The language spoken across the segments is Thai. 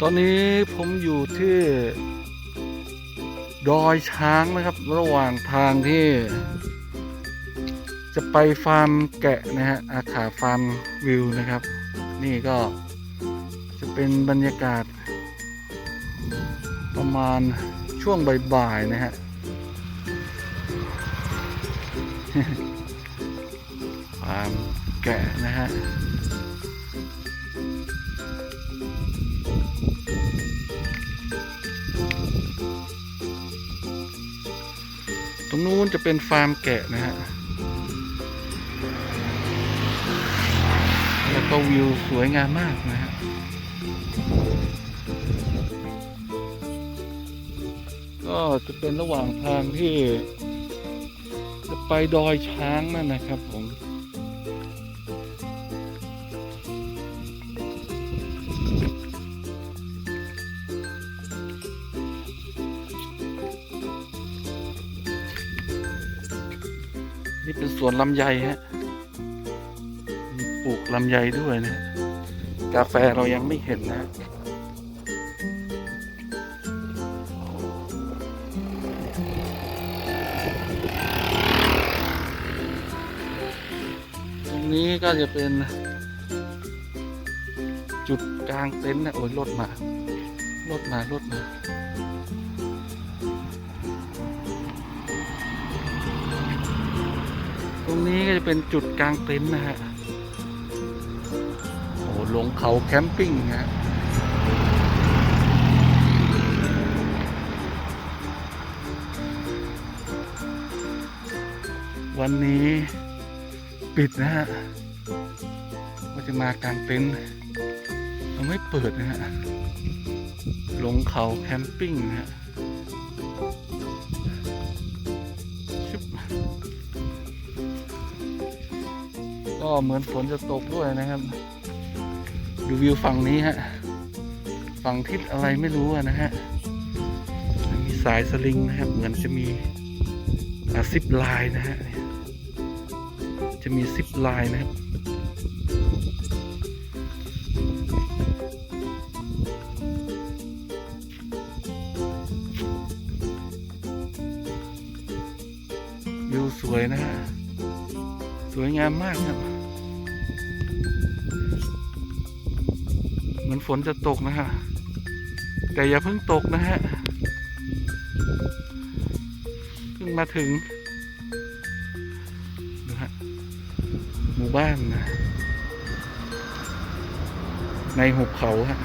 ตอนนี้ผมอยู่ที่ดอยช้างนะครับ ระหว่างทางที่ จะไปฟาร์มแกะนะฮะอาขาฟาร์มวิวนะครับ นี่ก็จะเป็นบรรยากาศ ประมาณช่วงบ่ายๆนะฮะฟาร์มแกะนะฮะ รงนู้นจะเป็นฟาร์มแกะนะฮะ แล้วก็วิวสวยงามมากนะฮะก็จะเป็นระหว่างทางที่ จะไปดอยช้างนั่นนะครับผม เป็นสวนลำไยฮะปลูกลำไยด้วยนะ กาแฟเรายังไม่เห็นนะตรงนี้ก็จะเป็น จุดกลางเต็นท์นะโอ้ยรถมารถมารถมา รงนี้ก็จะเป็นจุดกลางเต็นท์นะฮะ โอ้โหลงเขาแคมปิ้งนะฮะวันนี้ปิดนะฮะว่าจะมากลางเต็นท์ยังไม่เปิดนะฮะ ลงเขาแคมปิ้งนะฮะ ก็เหมือนฝนจะตกด้วยนะครับ ดูวิวฝั่งนี้ฮะ ฝั่งทิศอะไรไม่รู้นะฮะ มีสายสลิงนะครับ เหมือนจะมีอาซิปไลน์นะฮะ จะมีซิปไลน์นะครับวิวสวยนะฮะ สวยงามมากครับ เหมือนฝนจะตกนะฮะ แต่อย่าเพิ่งตกนะฮะ เพิ่งมาถึงนะฮะหมู่บ้านนะ ในหุบเขาฮะ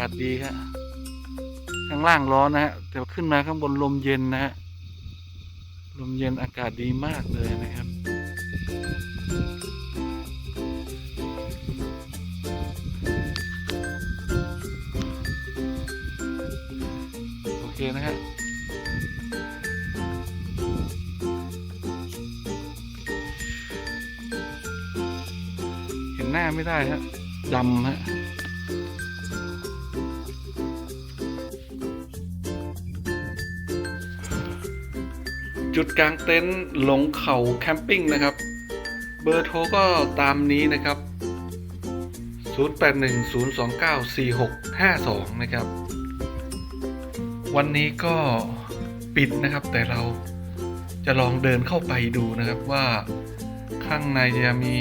ากาศดีฮะข้างล่างร้อนนะฮะแต่ขึ้นมาข้างบนลมเย็นนะฮะลมเย็นอากาศดีมากเลยนะครับ โอเคนะฮะเห็นหน้าไม่ได้ฮะดำฮะ จุดกลางเต็นท์หลงเขาแคมปิ้งนะครับ เบอร์โทรก็ตามนี้นะครับ 0810294652 นะครับ วันนี้ก็ปิดนะครับ แต่เราจะลองเดินเข้าไปดูนะครับว่าข้างในจะมี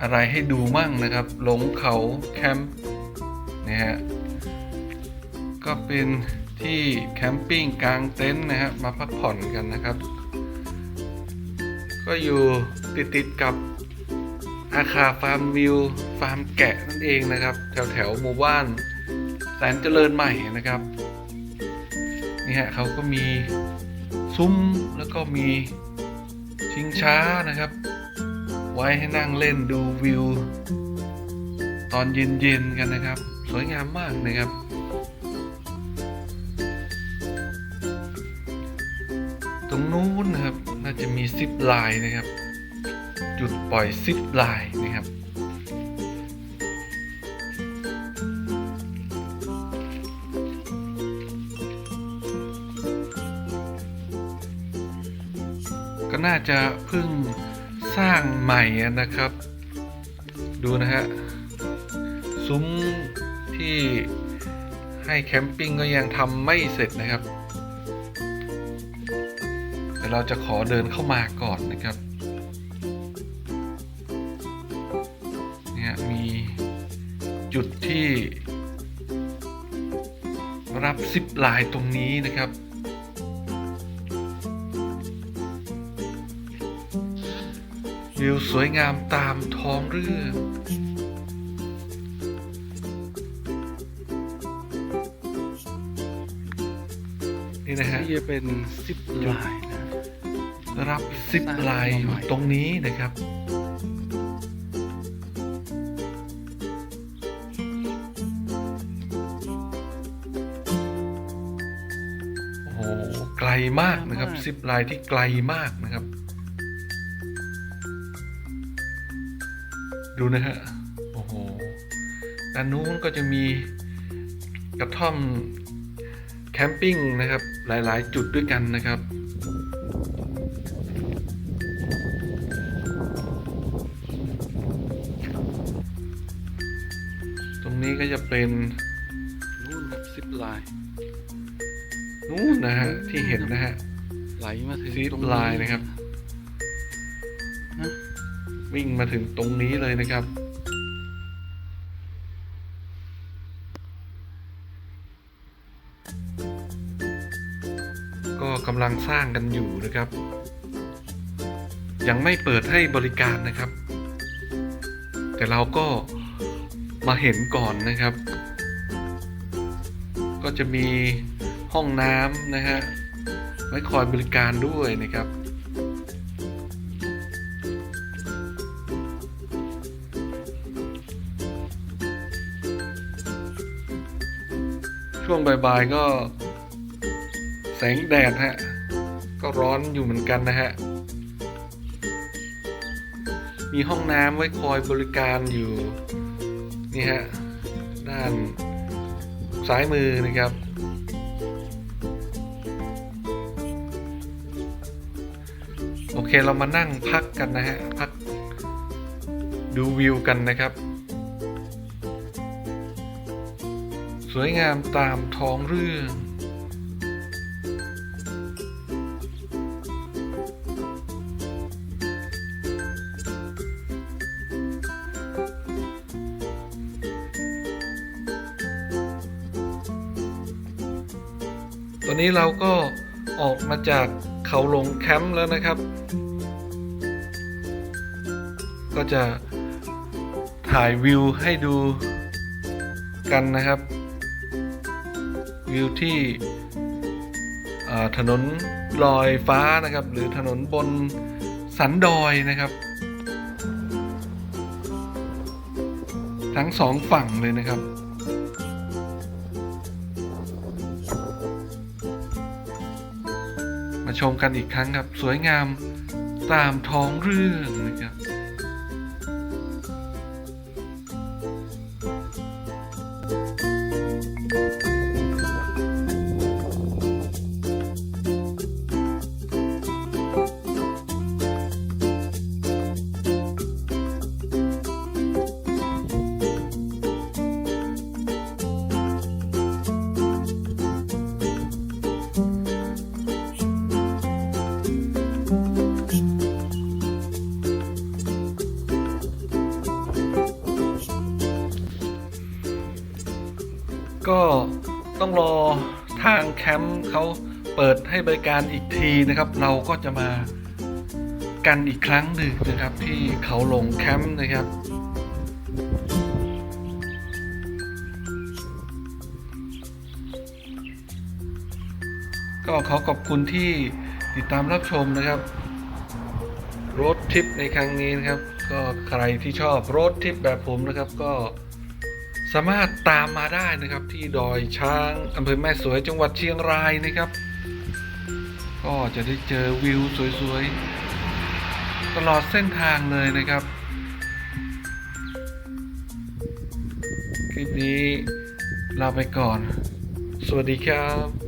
อะไรให้ดูมั่งนะครับ หลงเขาแคมป์นะฮะก็เป็น ที่แคมปิ้งกลางเต็นท์นะฮะมาพักผ่อนกันนะครับ ก็อยู่ติดติดๆกับอาคาฟาร์มวิวฟาร์มแกะนั่นเองนะครับ แถวแถวหมู่บ้านแสนเจริญใหม่นะครับนี่ฮะเขาก็มีซุ้มแล้วก็มีชิงช้านะครับ ไว้ให้นั่งเล่นดูวิว ตอนเย็นๆกันนะครับ สวยงามมากนะครับ รงนู้นนะครับ น่าจะมีซิปลายนะครับ จุดปล่อยซิปลายนะครับ ก็น่าจะเพิ่งสร้างใหม่นะครับ ดูนะฮะ ซุ้มที่ให้แคมปิ้งก็ยังทำไม่เสร็จนะครับ เราจะขอเดินเข้ามาก่อนนะครับ เนี่ยมีจุดที่ รับซิปลน์ตรงนี้นะครับ วิวสวยงามตามท้องเรือนี่นะฮะที่จะเป็นซิปไลน์ รับซิปไลน์อยู่ตรงนี้นะครับ โอ้โหไกลมากนะครับซิปไลน์ที่ไกลมากนะครับ ดูนะฮะ โอ้โหด้านนู้นก็จะมีกระท่อมแคมปิ้งนะครับหลาย ๆ จุดด้วยกันนะครับ นี้ก็จะเป็นนู่นครับซิปไลน์นู่นนะฮะที่เห็นนะฮะไหลมาถึงซิปตรงไลน์นะครับนะวิ่งมาถึงตรงนี้เลยนะครับ ก็กำลังสร้างกันอยู่นะครับ ยังไม่เปิดให้บริการนะครับ แต่เราก็ มาเห็นก่อนนะครับ ก็จะมีห้องน้ำนะฮะไว้คอยบริการด้วยนะครับ ช่วงบ่ายๆก็แสงแดดฮะ ก็ร้อนอยู่เหมือนกันนะฮะ มีห้องน้ำไว้คอยบริการอยู่ นี่ฮะด้านซ้ายมือนะครับ โอเคเรามานั่งพักกันนะฮะ พักดูวิวกันนะครับ สวยงามตามท้องเรื่อง ตอนนี้เราก็ออกมาจากเขาหลงแคมป์แล้วนะครับ ก็จะถ่ายวิวให้ดูกันนะครับ วิวที่ถนนลอยฟ้านะครับ หรือถนนบนสันดอยนะครับ ทั้งสองฝั่งเลยนะครับ มาชมกันอีกครั้งครับ สวยงามตามท้องเรื่องนะครับ ก็ต้องรอทางแคมป์เขาเปิดให้บริการอีกทีนะครับ เราก็จะมากันอีกครั้งหนึ่งนะครับ ที่เขาหลงแคมป์นะครับก็ขอขอบคุณที่ติดตามรับชมนะครับรถทริปในครั้งนี้นะครับ ก็ใครที่ชอบรถทริปแบบผมนะครับก็ สามารถตามมาได้นะครับที่ดอยช้างอำเภอแม่สวยจังหวัดเชียงรายนะครับ ก็จะได้เจอวิวสวยๆ ตลอดเส้นทางเลยนะครับ คลิปนี้ลาไปก่อน สวัสดีครับ